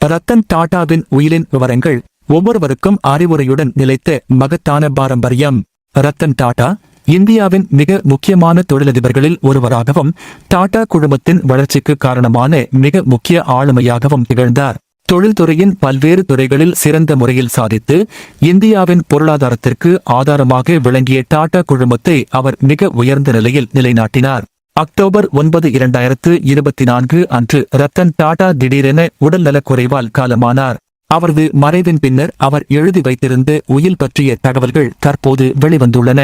ரத்தன் டாடாவின் உயிலின் விவரங்கள் ஒவ்வொருவருக்கும் அறிவுரையுடன் நிலைத்த மகத்தான பாரம்பரியம். ரத்தன் டாடா இந்தியாவின் மிக முக்கியமான தொழிலதிபர்களில் ஒருவராகவும் டாடா குழுமத்தின் வளர்ச்சிக்கு காரணமான மிக முக்கிய ஆளுமையாகவும் திகழ்ந்தார். தொழில்துறையின் பல்வேறு துறைகளில் சிறந்த முறையில் சாதித்து இந்தியாவின் பொருளாதாரத்திற்கு ஆதாரமாக விளங்கிய டாடா குழுமத்தை அவர் மிக உயர்ந்த நிலையில் நிலைநாட்டினார். அக்டோபர் ஒன்பது இரண்டாயிரத்து இருபத்தி நான்கு அன்று ரத்தன் டாடா திடீரென உடல்நலக் குறைவால் காலமானார். அவரது மறைவின் பின்னர் அவர் எழுதி வைத்திருந்த உயில் பற்றிய தகவல்கள் தற்போது வெளிவந்துள்ளன.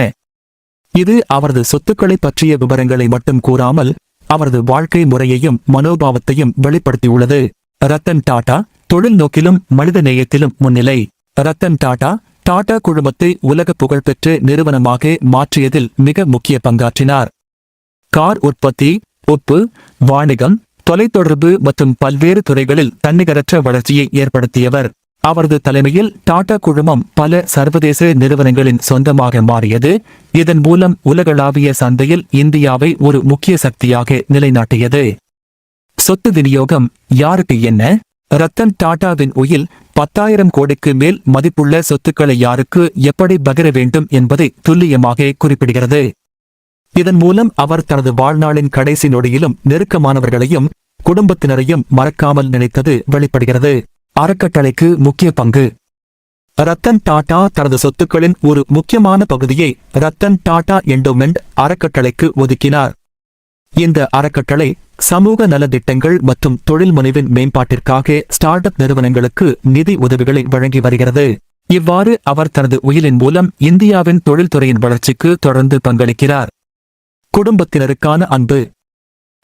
இது அவரது சொத்துக்களை பற்றிய விவரங்களை மட்டும் கூறாமல் அவரது வாழ்க்கை முறையையும் மனோபாவத்தையும் வெளிப்படுத்தியுள்ளது. ரத்தன் டாடா தொழில் நோக்கிலும் மனித நேயத்திலும் முன்னிலை. ரத்தன் டாடா டாடா குழுமத்தை உலக புகழ்பெற்ற நிறுவனமாக மாற்றியதில் மிக முக்கிய பங்காற்றினார். கார் உற்பத்தி உப்பு வாணிகம் தொலைத்தொடர்பு மற்றும் பல்வேறு துறைகளில் தன்னிகரற்ற வளர்ச்சியை ஏற்படுத்தியவர். அவரது தலைமையில் டாடா குழுமம் பல சர்வதேச நிறுவனங்களின் சொந்தமாக மாறியது. இதன் மூலம் உலகளாவிய சந்தையில் இந்தியாவை ஒரு முக்கிய சக்தியாக நிலைநாட்டியது. சொத்து விநியோகம் யாருக்கு என்ன? ரத்தன் டாடாவின் உயில் பத்தாயிரம் கோடிக்கு மேல் மதிப்புள்ள சொத்துக்களை யாருக்கு எப்படி பகிர வேண்டும் என்பதை துல்லியமாக குறிப்பிடுகிறது. இதன் மூலம் அவர் தனது வாழ்நாளின் கடைசி நொடியிலும் நெருக்கமானவர்களையும் குடும்பத்தினரையும் மறக்காமல் நினைத்தது வெளிப்படுகிறது. அறக்கட்டளைக்கு முக்கிய பங்கு. ரத்தன் டாடா தனது சொத்துக்களின் ஒரு முக்கியமான பகுதியை ரத்தன் டாடா எண்டோமெண்ட் அறக்கட்டளைக்கு ஒதுக்கினார். இந்த அறக்கட்டளை சமூக நலத்திட்டங்கள் மற்றும் தொழில் முனைவின் மேம்பாட்டிற்காக ஸ்டார்ட் அப் நிறுவனங்களுக்கு நிதி உதவிகளை வழங்கி வருகிறது. இவ்வாறு அவர் தனது உயிலின் மூலம் இந்தியாவின் தொழில்துறையின் வளர்ச்சிக்கு தொடர்ந்து பங்களிக்கிறார். குடும்பத்தினருக்கான அன்பு.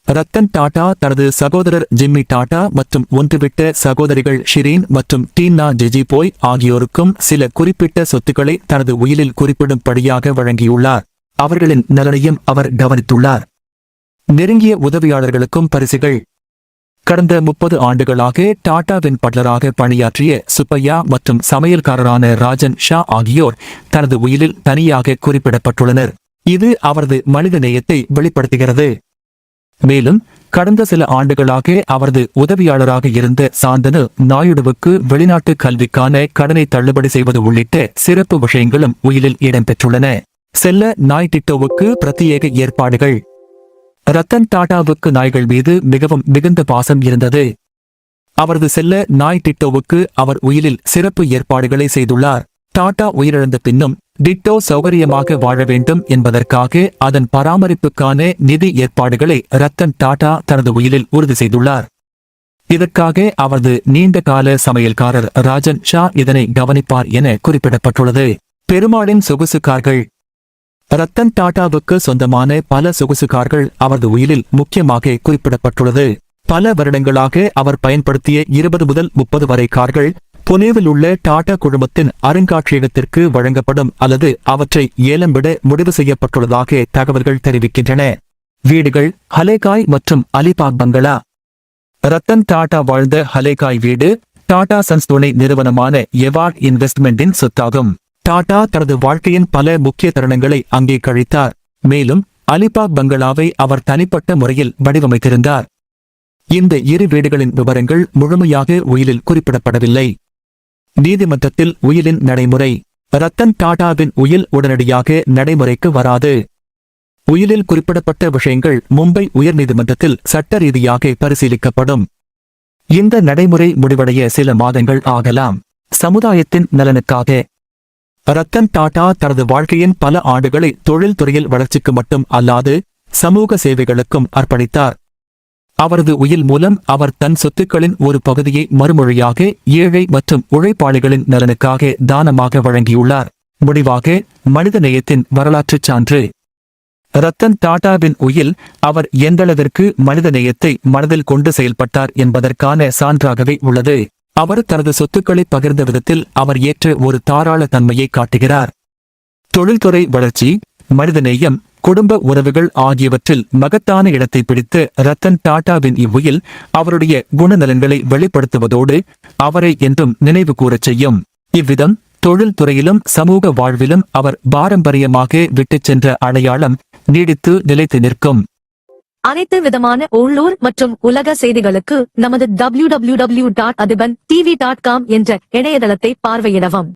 ரத்தன் டாடா தனது சகோதரர் ஜிம்மி டாடா மற்றும் ஒன்றுவிட்ட சகோதரிகள் ஷிரீன் மற்றும் டீனா ஜெஜிபோய் ஆகியோருக்கும் சில குறிப்பிட்ட சொத்துக்களை தனது உயிலில் குறிப்பிடும்படியாக வழங்கியுள்ளார். அவர்களின் நலனையும் அவர் கவனித்துள்ளார். நெருங்கிய உதவியாளர்களுக்கும் பரிசுகள். கடந்த முப்பது ஆண்டுகளாக டாடாவின் பட்லராக பணியாற்றிய சுப்பையா மற்றும் சமையல்காரரான ராஜன் ஷா ஆகியோர் தனது உயிலில் தனியாக குறிப்பிடப்பட்டுள்ளனர். இது அவரது மனித நேயத்தை வெளிப்படுத்துகிறது. மேலும் கடந்த சில ஆண்டுகளாக அவரது உதவியாளராக இருந்த சாந்தனு நாயுடுவுக்கு வெளிநாட்டு கல்விக்கான கடனை தள்ளுபடி செய்வது உள்ளிட்ட சிறப்பு விஷயங்களும் உயிலில் இடம்பெற்றுள்ளன. செல்ல நாய் டிட்டோவுக்கு பிரத்யேக ஏற்பாடுகள். ரத்தன் டாடாவுக்கு நாய்கள் மீது மிகவும் மிகுந்த பாசம் இருந்தது. அவரது செல்ல நாய் டிட்டோவுக்கு அவர் உயிலில் சிறப்பு ஏற்பாடுகளை செய்துள்ளார். டாடா உயிரிழந்த பின்னும் டிட்டோ சௌகரியமாக வாழ வேண்டும் என்பதற்காக அதன் பராமரிப்புக்கான நிதி ஏற்பாடுகளை ரத்தன் டாடா தனது உயிரில் உறுதி செய்துள்ளார். இதற்காக அவரது நீண்ட கால சமையல்காரர் ராஜன் ஷா இதனை கவனிப்பார் என குறிப்பிடப்பட்டுள்ளது. பெருமாளின் சொகுசு கார்கள். ரத்தன் டாடாவுக்கு சொந்தமான பல சொகுசு கார்கள் அவரது உயிரில் முக்கியமாக குறிப்பிடப்பட்டுள்ளது. பல வருடங்களாக அவர் பயன்படுத்திய இருபது முதல் முப்பது வரை கார்கள் புனேவில் உள்ள டாடா குழுமத்தின் அருங்காட்சியகத்திற்கு வழங்கப்படும் அல்லது அவற்றை ஏலம் விட முடிவு செய்யப்பட்டுள்ளதாக தகவல்கள் தெரிவிக்கின்றன. வீடுகள் ஹலேகாய் மற்றும் அலிபாக் பங்களா. ரத்தன் டாடா வாழ்ந்த ஹலேகாய் வீடு டாடா சன்ஸ் துணை நிறுவனமான எவார்ட் இன்வெஸ்ட்மெண்டின் சொத்தாகும். டாடா தனது வாழ்க்கையின் பல முக்கிய தருணங்களை அங்கே கழித்தார் மேலும் அலிபாக் பங்களாவை அவர் தனிப்பட்ட முறையில் வடிவமைத்திருந்தார். இந்த இரு வீடுகளின் விவரங்கள் முழுமையாக உயிலில் குறிப்பிடப்படவில்லை. நீதிமன்றத்தில் உயிலின் நடைமுறை. ரத்தன் டாடாவின் உயில் உடனடியாக நடைமுறைக்கு வராது. உயிலில் குறிப்பிடப்பட்ட விஷயங்கள் மும்பை உயர்நீதிமன்றத்தில் சட்ட ரீதியாக பரிசீலிக்கப்படும். இந்த நடைமுறை முடிவடைய சில மாதங்கள் ஆகலாம். சமுதாயத்தின் நலனுக்காக. ரத்தன் டாடா தனது வாழ்க்கையின் பல ஆண்டுகளை தொழில்துறையில் வளர்ச்சிக்கு மட்டும் அல்லாது சமூக சேவைகளுக்கும் அர்ப்பணித்தார். அவரது உயில் மூலம் அவர் தன் சொத்துக்களின் ஒரு பகுதியை மறுமொழியாக ஏழை மற்றும் உழைப்பாளிகளின் நலனுக்காக தானமாக வழங்கியுள்ளார். முடிவாக மனித நேயத்தின் வரலாற்று சான்று. ரத்தன் டாடாவின் உயில் அவர் எந்தளவிற்கு மனித நேயத்தை மனதில் கொண்டு செயல்பட்டார் என்பதற்கான சான்றாகவே உள்ளது. அவர் தனது சொத்துக்களை பகிர்ந்த விதத்தில் அவர் ஏற்ற ஒரு தாராள தன்மையை காட்டுகிறார். தொழில்துறை வளர்ச்சி மனிதநேயம் குடும்ப உறவுகள் ஆகியவற்றில் மகத்தான இடத்தை பிடித்த ரத்தன் டாடாவின் இவ்வுயில் அவருடைய குணநலன்களை வெளிப்படுத்துவதோடு அவரை என்றும் நினைவு கூறச் செய்யும். இவ்விதம் தொழில்துறையிலும் சமூக வாழ்விலும் அவர் பாரம்பரியமாக விட்டுச் சென்ற அடையாளம் நீடித்து நிலைத்து நிற்கும். அனைத்து விதமான உள்ளூர் மற்றும் உலக செய்திகளுக்கு நமது W W W dot Athiban TV dot com என்ற இணையதளத்தை பார்வையிடவும்.